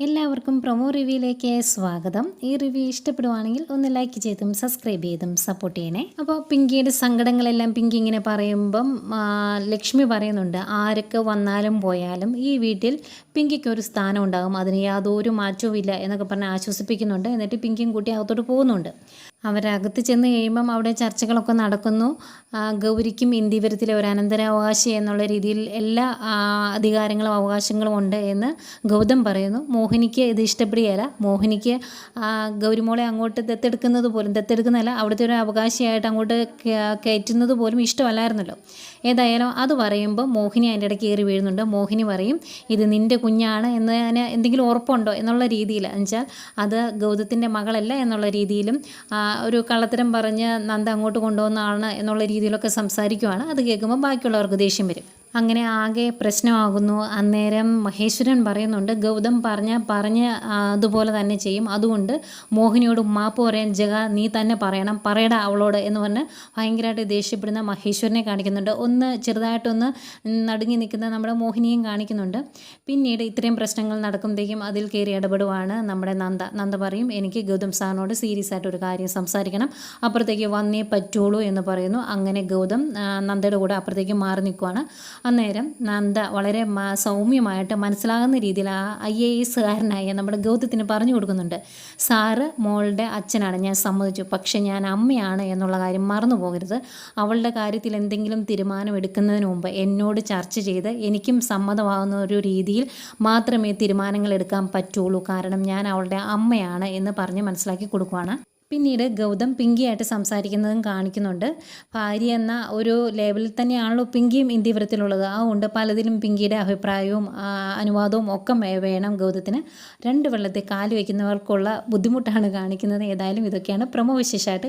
എല്ലാവർക്കും പ്രൊമോ റിവ്യൂയിലേക്ക് സ്വാഗതം. ഈ റിവ്യൂ ഇഷ്ടപ്പെടുവാണെങ്കിൽ ഒന്ന് ലൈക്ക് ചെയ്തും സബ്സ്ക്രൈബ് ചെയ്തും സപ്പോർട്ട് ചെയ്യണേ. അപ്പോൾ പിങ്കിയുടെ സങ്കടങ്ങളെല്ലാം പിങ്കി ഇങ്ങനെ പറയുമ്പം ലക്ഷ്മി പറയുന്നുണ്ട് ആരൊക്കെ വന്നാലും പോയാലും ഈ വീട്ടിൽ പിങ്കിക്ക് ഒരു സ്ഥാനം ഉണ്ടാകും. അതിന് യാതൊരു മാറ്റവും ഇല്ല എന്നൊക്കെ പറഞ്ഞ് ആശ്വസിപ്പിക്കുന്നുണ്ട്. എന്നിട്ട് പിങ്കിയും കൂട്ടി അകത്തോട്ട് പോകുന്നുണ്ട്. അവരകത്ത് ചെന്ന് കഴിയുമ്പം അവിടെ ചർച്ചകളൊക്കെ നടക്കുന്നു. ഗൗരിക്കും ഇന്ത്യവരത്തിലെ ഒരു അനന്തരാവകാശി എന്നുള്ള രീതിയിൽ എല്ലാ അധികാരങ്ങളും അവകാശങ്ങളും ഉണ്ട് എന്ന് ഗൗതം പറയുന്നു. മോഹിനിക്ക് ഇത് ഇഷ്ടപ്പെടുകയില്ല. മോഹിനിക്ക് ഗൗരിമോളെ അങ്ങോട്ട് ദത്തെടുക്കുന്നത് പോലും ദത്തെടുക്കുന്നതല്ല അവിടുത്തെ ഒരു അവകാശിയായിട്ട് അങ്ങോട്ട് കയ- കയറ്റുന്നത് പോലും ഇഷ്ടമല്ലായിരുന്നല്ലോ. ഏതായാലും അത് പറയുമ്പോൾ മോഹിനി അതിന്റെ ഇടയ്ക്ക് കയറി വീഴുന്നുണ്ട്. മോഹിനി പറയും ഇത് നിന്റെ കുഞ്ഞാണ് എന്ന് അതിന് എന്തെങ്കിലും ഉറപ്പുണ്ടോ? എന്നുള്ള രീതിയിൽ എന്നുവെച്ചാൽ അത് ഗൗതത്തിന്റെ മകളല്ല എന്നുള്ള രീതിയിലും ഒരു കള്ളത്തരം പറഞ്ഞ് നന്ദ അങ്ങോട്ട് കൊണ്ടുവന്നതാണ് എന്നുള്ള രീതിയിലൊക്കെ സംസാരിക്കുവാണ്. അത് കേൾക്കുമ്പോൾ ബാക്കിയുള്ളവർക്ക് ദേഷ്യം വരും. അങ്ങനെ ആകെ പ്രശ്നമാകുന്നു. അന്നേരം മഹേശ്വരൻ പറയുന്നുണ്ട് ഗൗതം പറഞ്ഞ പറഞ്ഞ അതുപോലെ തന്നെ ചെയ്യും. അതുകൊണ്ട് മോഹിനിയോട് മാപ്പ് പറയാൻ ജഗ നീ തന്നെ പറയണം. പറയടാ അവളോട് എന്ന് പറഞ്ഞ് ഭയങ്കരമായിട്ട് ദേഷ്യപ്പെടുന്ന മഹേശ്വരനെ കാണിക്കുന്നുണ്ട്. ഒന്ന് ചെറുതായിട്ടൊന്ന് നടുങ്ങി നിൽക്കുന്ന നമ്മുടെ മോഹിനിയും കാണിക്കുന്നുണ്ട്. പിന്നീട് ഇത്രയും പ്രശ്നങ്ങൾ നടക്കുമ്പോഴേക്കും അതിൽ കയറി ഇടപെടുവാണ് നമ്മുടെ നന്ദ. നന്ദ പറയും എനിക്ക് ഗൗതം സാറിനോട് സീരിയസ് ആയിട്ട് ഒരു കാര്യം സംസാരിക്കണം. അപ്പുറത്തേക്ക് വന്നേ പറ്റുള്ളൂ എന്ന് പറയുന്നു. അങ്ങനെ ഗൗതം നന്ദയുടെ കൂടെ അപ്പുറത്തേക്ക് മാറി നിൽക്കുവാണ്. അന്നേരം നന്ദ വളരെ സൗമ്യമായിട്ട് മനസ്സിലാകുന്ന രീതിയിൽ ആ ഐ എ എസുകാരനായ നമ്മുടെ ഗൗതത്തിന് പറഞ്ഞു കൊടുക്കുന്നുണ്ട്. സാറ് മോളുടെ അച്ഛനാണ് ഞാൻ സമ്മതിച്ചു. പക്ഷേ ഞാൻ അമ്മയാണ് എന്നുള്ള കാര്യം മറന്നു പോകരുത്. അവളുടെ കാര്യത്തിൽ എന്തെങ്കിലും തീരുമാനം എടുക്കുന്നതിന് മുമ്പ് എന്നോട് ചർച്ച ചെയ്ത് എനിക്കും സമ്മതമാകുന്ന ഒരു രീതിയിൽ മാത്രമേ തീരുമാനങ്ങൾ എടുക്കാൻ പറ്റുള്ളൂ. കാരണം ഞാൻ അവളുടെ അമ്മയാണ് എന്ന് പറഞ്ഞ് മനസ്സിലാക്കി കൊടുക്കുവാണ്. പിന്നീട് ഗൗതം പിങ്കിയായിട്ട് സംസാരിക്കുന്നതും കാണിക്കുന്നുണ്ട്. ഭാര്യ എന്ന ഒരു ലേബലിൽ തന്നെയാണല്ലോ പിങ്കിയും ഇന്ത്യവരത്തിലുള്ളത് അതുകൊണ്ട് പലതിലും പിങ്കിയുടെ അഭിപ്രായവും ആ, അനുവാദവും ഒക്കെ വേണം ഗൗതത്തിന്. രണ്ട് വെള്ളത്തെ കാൽ വയ്ക്കുന്നവർക്കുള്ള ബുദ്ധിമുട്ടാണ് കാണിക്കുന്നത്. ഏതായാലും ഇതൊക്കെയാണ് പ്രമോ വിശേഷമായിട്ട്